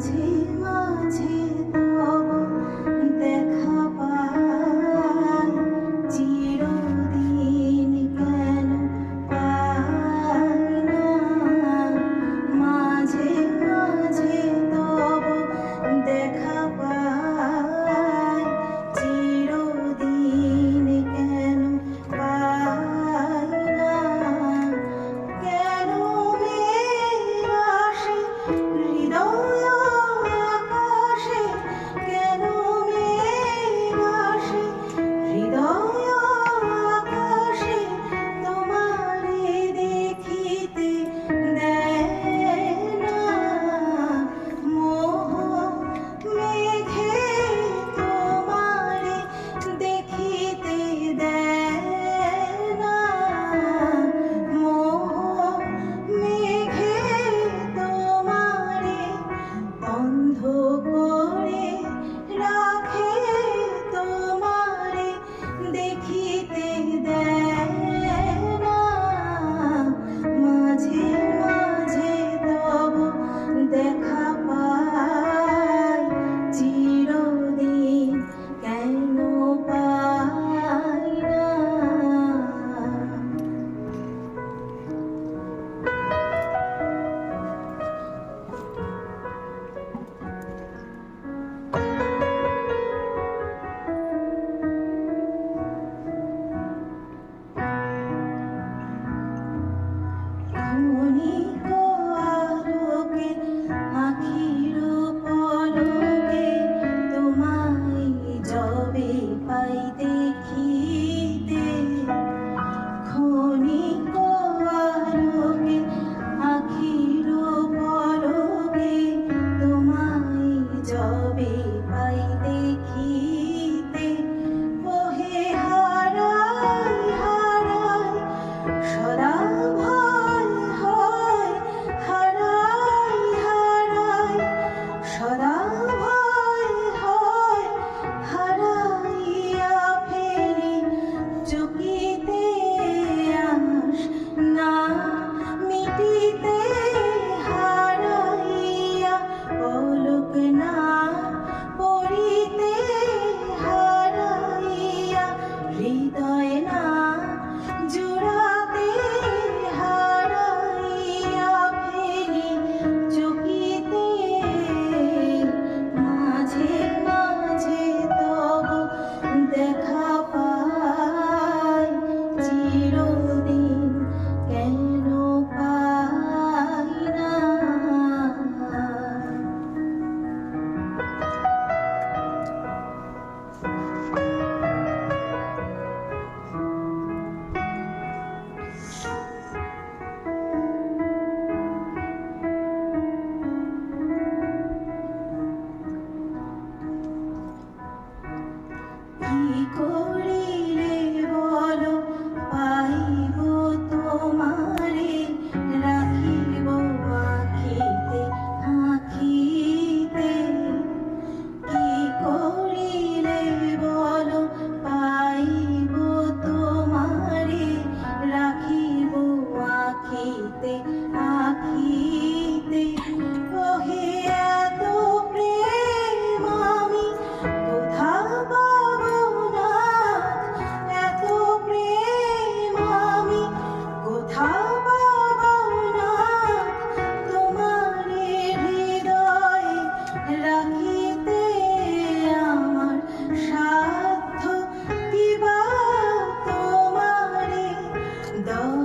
情啊情 আখিতে আখিতে এত প্রেম আমি। কোথা না এত প্রেম আমি। কোথা পাবো না তোমার রাখিতে আমার সাধ্য। কিবা তোমারে দাও